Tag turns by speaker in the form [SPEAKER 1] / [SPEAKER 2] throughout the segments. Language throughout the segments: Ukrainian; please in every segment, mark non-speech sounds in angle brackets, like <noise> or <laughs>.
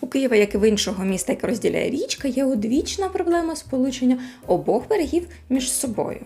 [SPEAKER 1] У Києва, як і в іншого міста, яке розділяє річка, є одвічна проблема сполучення обох берегів між собою.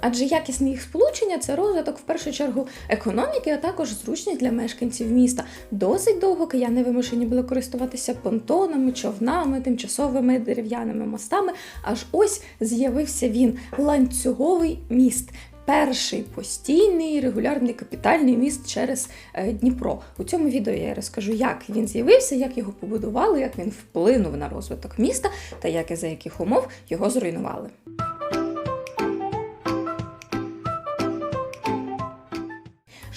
[SPEAKER 1] Адже якісне їх сполучення це розвиток в першу чергу економіки, а також зручність для мешканців міста. Досить довго кияни вимушені були користуватися понтонами, човнами, тимчасовими дерев'яними мостами. Аж ось з'явився він ланцюговий міст. Перший постійний регулярний капітальний міст через е, Дніпро. У цьому відео я розкажу, як він з'явився, як його побудували, як він вплинув на розвиток міста та як і за яких умов його зруйнували.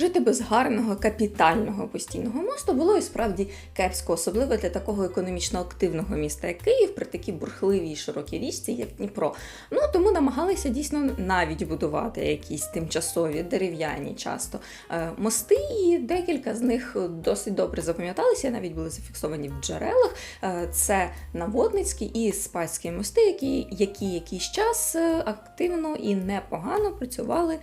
[SPEAKER 1] Жити без гарного капітального постійного мосту було і справді кепсько, особливо для такого економічно активного міста, як Київ, при такій бурхливій широкій річці, як Дніпро. Ну тому намагалися дійсно навіть будувати якісь тимчасові дерев'яні часто е, мости, і декілька з них досить добре запам'яталися, навіть були зафіксовані в джерелах. Е, Це Наводницький і Спаський мости, які, які якийсь час е, активно і непогано працювали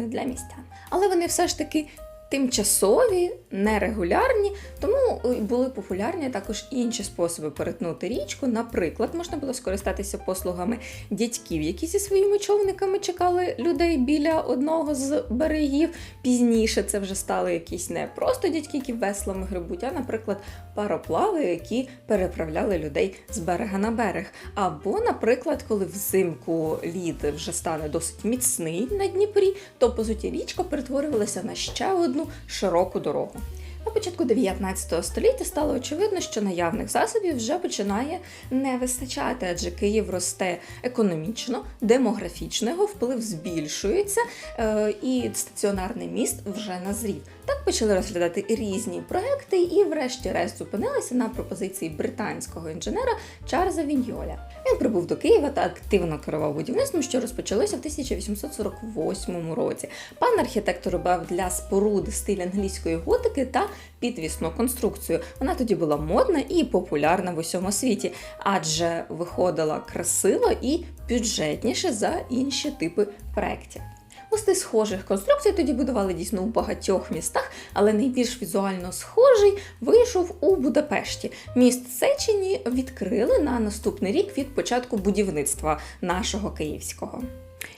[SPEAKER 1] для містян. Але вони все ж таки Bye. Тимчасові, нерегулярні, тому е, були популярні також інші способи перетнути річку. Наприклад, можна було скористатися послугами дядьків, які зі своїми човниками чекали людей біля одного з берегів. Пізніше це вже стали якісь не просто дядьки, які веслами грибуть, а, наприклад, пароплави, які переправляли людей з берега на берег. Або, наприклад, коли взимку лід вже стане досить міцний на Дніпрі, то по суті річка перетворювалася на ще одну широку дорогу. На початку 19 століття стало очевидно, що наявних засобів вже починає не вистачати, адже Київ росте економічно, демографічно, його вплив збільшується, е, і стаціонарний міст вже назрів. Так почали розглядати різні проекти, і, врешті-решт, зупинилися на пропозиції британського інженера Чарльза Віньоля. Він прибув до Києва та активно керував будівництвом, що розпочалося в 1848 році. Пан архітектор обрав для споруди стиль англійської готики та підвісну конструкцію. Вона тоді була модна і популярна в усьому світі, адже виходила красиво і бюджетніше за інші типи проєктів. Мости схожих конструкцій тоді будували дійсно у багатьох містах, але найбільш візуально схожий вийшов у Будапешті. Міст Сечені відкрили на наступний рік від початку будівництва нашого київського.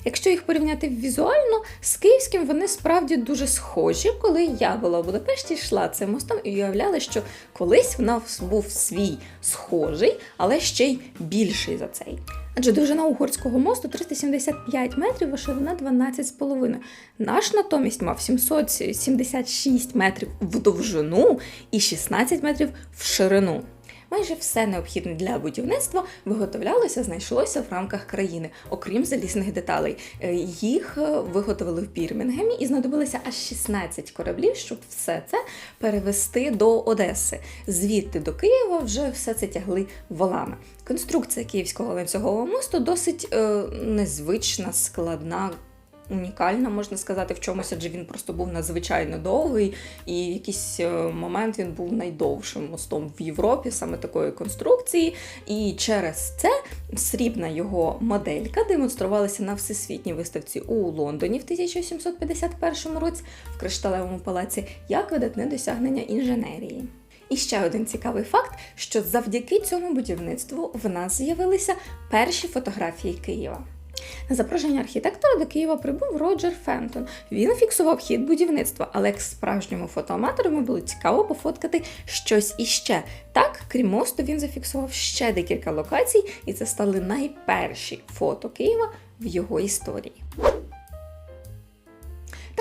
[SPEAKER 1] Якщо їх порівняти візуально з київським, вони справді дуже схожі. Коли я була в Будапешті, йшла цим мостом і уявляла, що колись в нас був свій схожий, але ще й більший за цей. Адже довжина угорського мосту 375 метрів, а ширина 12,5. Наш натомість мав 776 метрів в довжину і 16 метрів в ширину. Майже все необхідне для будівництва виготовлялося, знайшлося в рамках країни, окрім залізних деталей. Е, Їх е, виготовили в Бірмінгемі і знадобилося аж 16 кораблів, щоб все це перевести до Одеси. Звідти до Києва вже все це тягли волами. Конструкція київського ланцюгового мосту досить е, незвична, складна. Унікальна, можна сказати, в чомусь, адже він просто був надзвичайно довгий, і в якийсь е, момент він був найдовшим мостом в Європі, саме такої конструкції. І через це срібна його моделька демонструвалася на всесвітній виставці у Лондоні в 1751 році в кришталевому палаці як видатне досягнення інженерії. І ще один цікавий факт, що завдяки цьому будівництву в нас з'явилися перші фотографії Києва. На запрошення архітектора до Києва прибув Роджер Фентон. Він фіксував хід будівництва, але як справжньому фотоаматору йому було цікаво пофоткати щось іще. Так, крім мосту, він зафіксував ще декілька локацій, і це стали найперші фото Києва в його історії.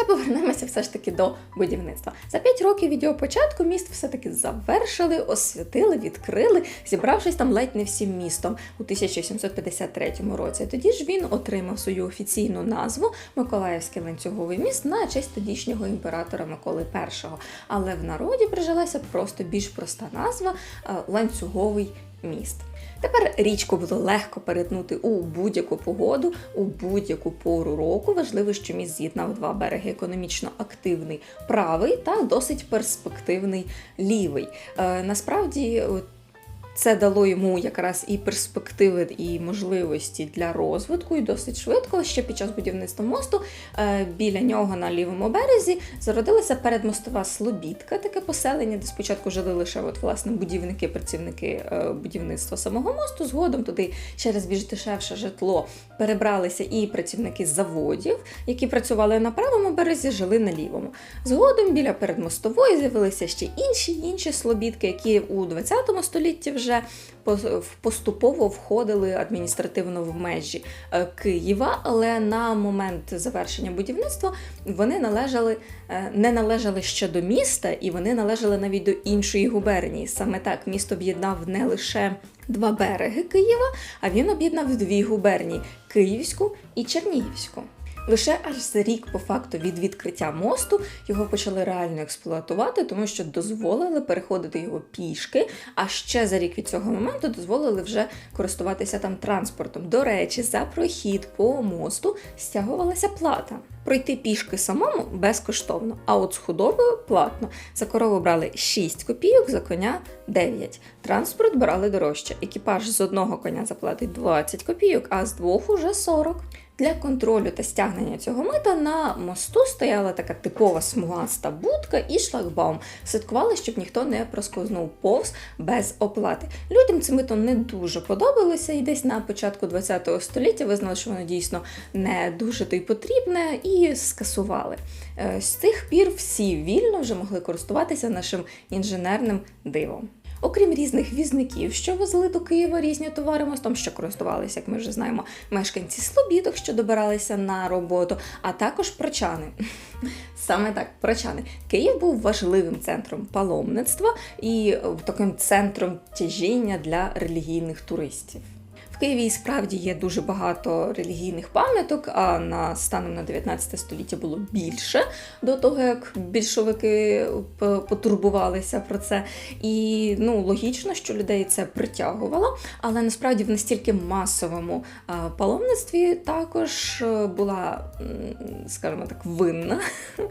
[SPEAKER 1] Та повернемося все ж таки до будівництва. За 5 років від його початку міст все-таки завершили, освятили, відкрили, зібравшись там ледь не всім містом у 1753 році. Тоді ж він отримав свою офіційну назву Миколаївський ланцюговий міст на честь тодішнього імператора Миколи І. Але в народі прижилася просто більш проста назва е, ланцюговий міст. Тепер річку було легко перетнути у будь-яку погоду, у будь-яку пору року. Важливо, що міст з'єднав два береги економічно активний правий та досить перспективний лівий. Е, насправді. Це дало йому якраз і перспективи, і можливості для розвитку, і досить швидко. Ще під час будівництва мосту е, біля нього на лівому березі зародилася передмостова Слобідка, таке поселення, де спочатку жили лише от, власне будівники, працівники е, будівництва самого мосту. Згодом туди через більш дешевше житло перебралися і працівники заводів, які працювали на правому березі, жили на лівому. Згодом біля передмостової з'явилися ще інші інші слобідки, які у 20 столітті вже поступово входили адміністративно в межі е, Києва, але на момент завершення будівництва вони належали е, не належали ще до міста, і вони належали навіть до іншої губернії. Саме так місто об'єднав не лише два береги Києва, а він об'єднав дві губернії Київську і Чернігівську. Лише аж за рік, по факту, від відкриття мосту його почали реально експлуатувати, тому що дозволили переходити його пішки. А ще за рік від цього моменту дозволили вже користуватися там транспортом. До речі, за прохід по мосту стягувалася плата. Пройти пішки самому безкоштовно, а от з худобою платно. За корову брали 6 копійок, за коня 9. Транспорт брали дорожче. Екіпаж з одного коня заплатить 20 копійок, а з двох уже 40. Для контролю та стягнення цього мита на мосту стояла така типова смугаста будка і шлагбаум. Слідкували, щоб ніхто не проскознув повз без оплати. Людям це мито не дуже подобалося, і десь на початку ХХ століття визнали, що воно дійсно не дуже то й потрібне, і скасували. Е, з тих пір всі вільно вже могли користуватися нашим інженерним дивом. Окрім різних візників, що везли до Києва різні товари мостом, що користувалися, як ми вже знаємо, мешканці Слобідок, що добиралися на роботу, а також прочани. <laughs> Саме так, прочани. Київ був важливим центром паломництва і таким центром тяжіння для релігійних туристів. Києві справді є дуже багато релігійних пам'яток, а на станом на 19 століття було більше до того, як більшовики потурбувалися про це. І ну, логічно, що людей це притягувало, але насправді в настільки масовому паломництві також е, була, скажімо так, винна. <laughs>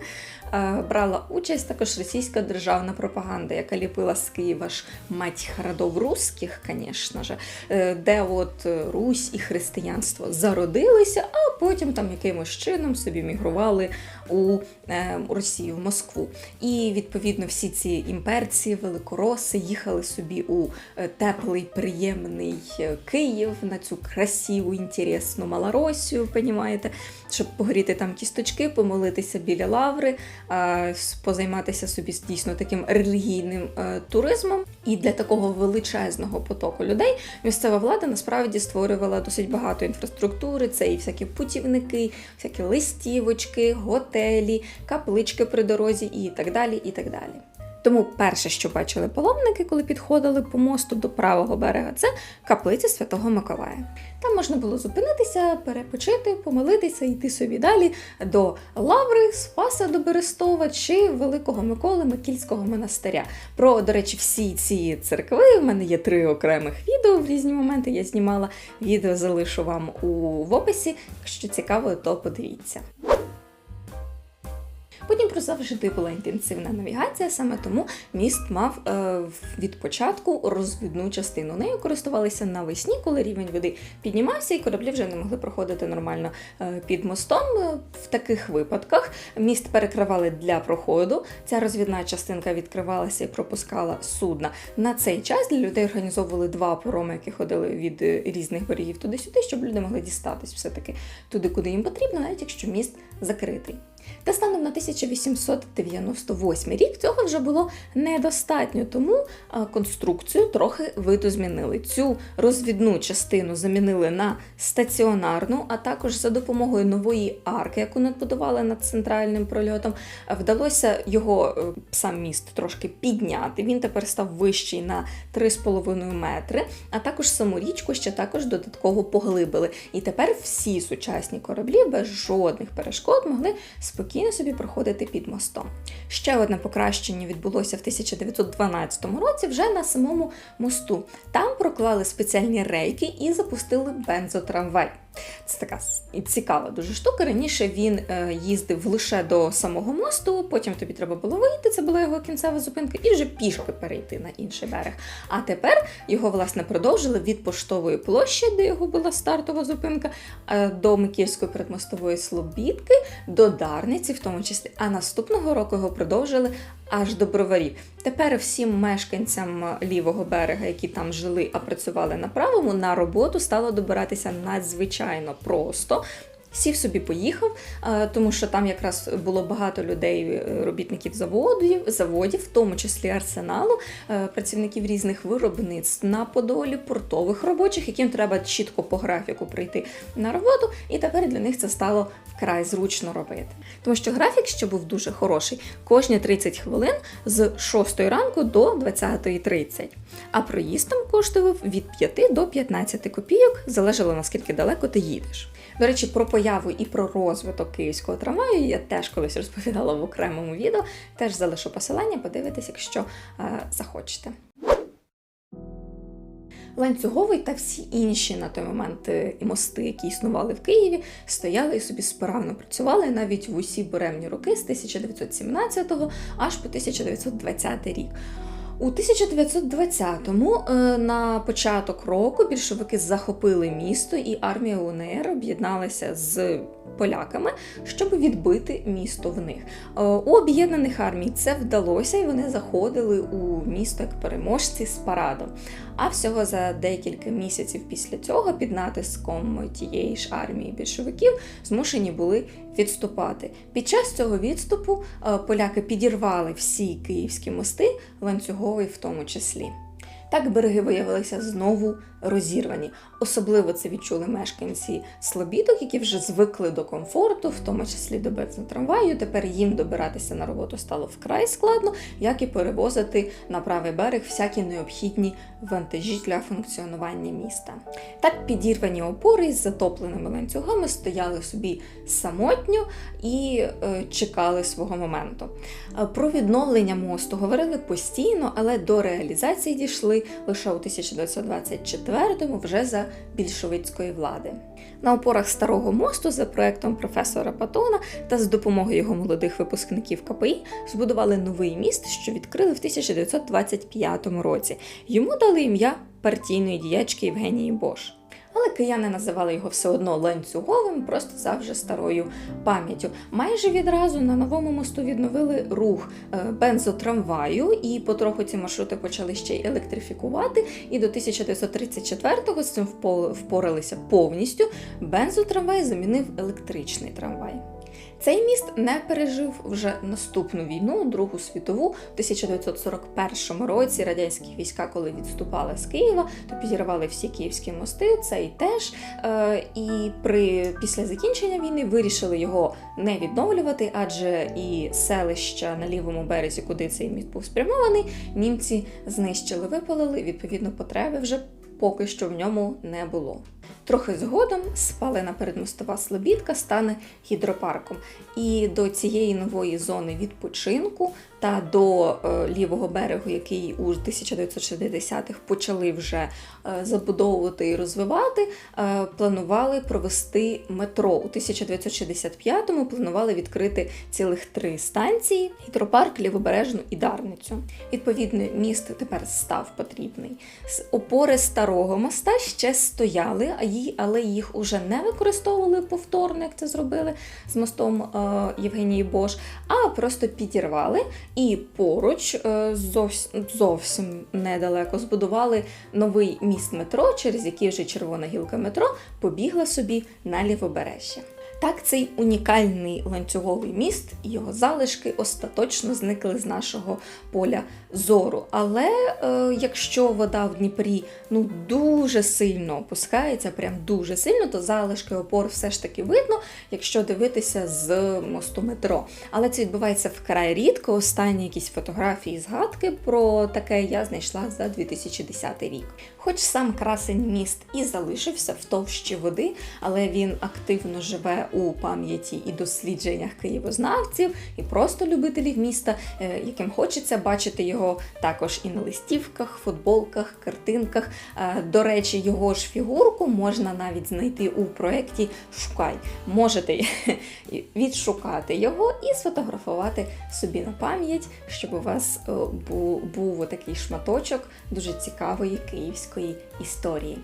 [SPEAKER 1] Брала участь також російська державна пропаганда, яка ліпила з Києва ж мать городов русських, звісно ж, е, де от Русь і християнство зародилися, а потім там якимось чином собі мігрували у е, Росію, в Москву. І відповідно всі ці імперці, великороси їхали собі у теплий, приємний Київ на цю красиву, інтересну Малоросію, понімаєте, щоб погріти там кісточки, помолитися біля лаври позайматися собі дійсно таким релігійним е, туризмом. І для такого величезного потоку людей місцева влада насправді створювала досить багато інфраструктури. Це і всякі путівники, всякі листівочки, готелі, каплички при дорозі і так далі. і так далі. Тому перше, що бачили паломники, коли підходили по мосту до правого берега, це каплиця Святого Миколая. Там можна було зупинитися, перепочити, помолитися, йти собі далі до Лаври, Спаса до Берестова чи Великого Миколи Микільського монастиря. Про, до речі, всі ці церкви. У мене є три окремих відео в різні моменти. Я знімала відео, залишу вам у в описі. Якщо цікаво, то подивіться. Потім завжди була інтенсивна навігація, саме тому міст мав е, від початку розвідну частину. Нею користувалися навесні, коли рівень води піднімався, і кораблі вже не могли проходити нормально е, під мостом. Е, в таких випадках міст перекривали для проходу. Ця розвідна частинка відкривалася і пропускала судна. На цей час для людей організовували два пороми, які ходили від різних берегів туди-сюди, щоб люди могли дістатись все-таки туди, куди їм потрібно, навіть якщо міст закритий. Та станом на 1898 рік цього вже було недостатньо, тому конструкцію трохи видозмінили. Цю розвідну частину замінили на стаціонарну, а також за допомогою нової арки, яку надбудували над центральним прольотом, вдалося його е, сам міст трошки підняти. Він тепер став вищий на 3,5 метри, а також саму річку ще також додатково поглибили. І тепер всі сучасні кораблі без жодних перешкод могли спокійно собі проходити під мостом. Ще одне покращення відбулося в 1912 році вже на самому мосту. Там проклали спеціальні рейки і запустили бензотрамвай. Це така цікава дуже штука. Раніше він е, їздив лише до самого мосту, потім тобі треба було вийти, це була його кінцева зупинка, і вже пішки перейти на інший берег. А тепер його власне продовжили від поштової площі, де його була стартова зупинка, е, до Микільської передмостової Слобідки, до Дарниці, в тому числі. А наступного року його продовжили аж до броварів. Тепер всім мешканцям лівого берега, які там жили, а працювали на правому, на роботу стало добиратися надзвичайно просто. Сів собі поїхав, е, тому що там якраз було багато людей, е, робітників заводів, заводів, в тому числі арсеналу, е, працівників різних виробництв на Подолі, портових робочих, яким треба чітко по графіку прийти на роботу, і тепер для них це стало вкрай зручно робити. Тому що графік ще був дуже хороший, кожні 30 хвилин з 6 ранку до 20.30. А проїзд там коштував від 5 до 15 копійок, залежало наскільки далеко ти їдеш. До речі, про появу і про розвиток київського трамваю я теж колись розповідала в окремому відео. Теж залишу посилання, подивитись, якщо е, захочете. Ланцюговий та всі інші на той момент е, і мости, які існували в Києві, стояли і собі справно працювали навіть в усі буремні роки з 1917 аж по 1920 рік. У 1920-му е, на початок року більшовики захопили місто, і армія УНР об'єдналася з поляками, щоб відбити місто в них. Е, У об'єднаних армій це вдалося, і вони заходили у місто як переможці з парадом. А всього за декілька місяців після цього, під натиском тієї ж армії більшовиків, змушені були відступати. Під час цього відступу е, поляки підірвали всі київські мости, ланцюговий в тому числі. Так береги виявилися знову розірвані. Особливо це відчули мешканці Слобідок, які вже звикли до комфорту, в тому числі до бензотрамваю. Тепер їм добиратися на роботу стало вкрай складно, як і перевозити на правий берег всякі необхідні вантажі для функціонування міста. Так підірвані опори із затопленими ланцюгами стояли собі самотньо і е, чекали свого моменту. Е, Про відновлення мосту говорили постійно, але до реалізації дійшли лише у 1924-му вже за більшовицької влади. На опорах старого мосту за проектом професора Патона та з допомогою його молодих випускників КПІ збудували новий міст, що відкрили в 1925 році. Йому дали ім'я партійної діячки Євгенії Бош. Але кияни називали його все одно ланцюговим, просто завжди старою пам'яттю. Майже відразу на новому мосту відновили рух е, бензотрамваю, і потроху ці маршрути почали ще й електрифікувати. І до 1934-го з цим впоралися повністю. Бензотрамвай замінив електричний трамвай. Цей міст не пережив вже наступну війну, Другу світову. У 1941 році радянські війська, коли відступали з Києва, то підірвали всі київські мости. Цей теж. Е, і при після закінчення війни вирішили його не відновлювати, адже і селища на лівому березі, куди цей міст був спрямований, німці знищили, випалили. Відповідно, потреби вже поки що в ньому не було. Трохи згодом спалена передмостова Слобідка стане гідропарком. І до цієї нової зони відпочинку та до е, лівого берегу, який у 1960-х почали вже е, забудовувати і розвивати, е, планували провести метро. У 1965-му планували відкрити цілих три станції: гідропарк, лівобережну і Дарницю. Відповідно, міст тепер став потрібний. С- Опори старого моста ще стояли, але їх уже не використовували повторно, як це зробили з мостом е, Євгенії Бош, а просто підірвали і поруч е, зовсім, зовсім недалеко збудували новий міст метро, через який вже червона гілка метро побігла собі на лівобережжя. Так, цей унікальний ланцюговий міст і його залишки остаточно зникли з нашого поля зору. Але е, якщо вода в Дніпрі ну дуже сильно опускається, прям дуже сильно, то залишки опор все ж таки видно, якщо дивитися з мосту метро. Але це відбувається вкрай рідко. Останні якісь фотографії, згадки про таке я знайшла за 2010 рік. Хоч сам красень міст і залишився в товщі води, але він активно живе у пам'яті і дослідженнях києвознавців, і просто любителів міста, е, яким хочеться бачити його також і на листівках, футболках, картинках. Е, До речі, його ж фігурку можна навіть знайти у проєкті Шукай. Можете <laughs> відшукати його і сфотографувати собі на пам'ять, щоб у вас е, був такий шматочок дуже цікавої київської історії.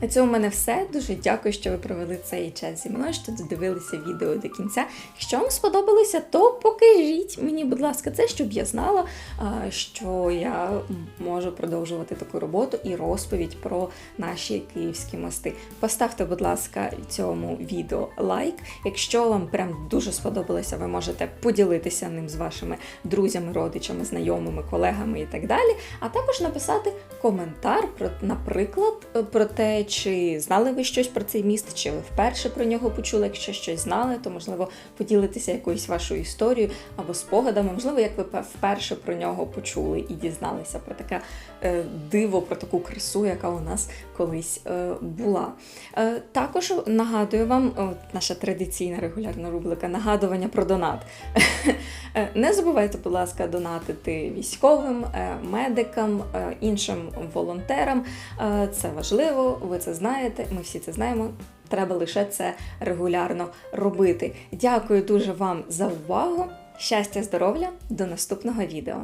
[SPEAKER 1] На цьому в мене все. Дуже дякую, що ви провели цей час зі мною, що додивилися відео до кінця. Якщо вам сподобалося, то покажіть мені, будь ласка, це, щоб я знала, що я можу продовжувати таку роботу і розповідь про наші київські мости. Поставте, будь ласка, цьому відео лайк. Якщо вам прям дуже сподобалося, ви можете поділитися ним з вашими друзями, родичами, знайомими, колегами і так далі. А також написати коментар про, наприклад, про те, чи знали ви щось про цей міст, чи ви вперше про нього почули. Якщо щось знали, то можливо поділитися якоюсь вашою історією або спогадами. Можливо, як ви вперше про нього почули і дізналися про таке е, диво, про таку красу, яка у нас колись е, була. Е, також нагадую вам, от наша традиційна регулярна рубрика нагадування про донат. <laughs> Е, Не забувайте, будь ласка, донатити військовим, е, медикам, е, волонтерам. Е, Це важливо, ви це знаєте, ми всі це знаємо. Треба лише це регулярно робити. Дякую дуже вам за увагу. Щастя, здоров'я, до наступного відео.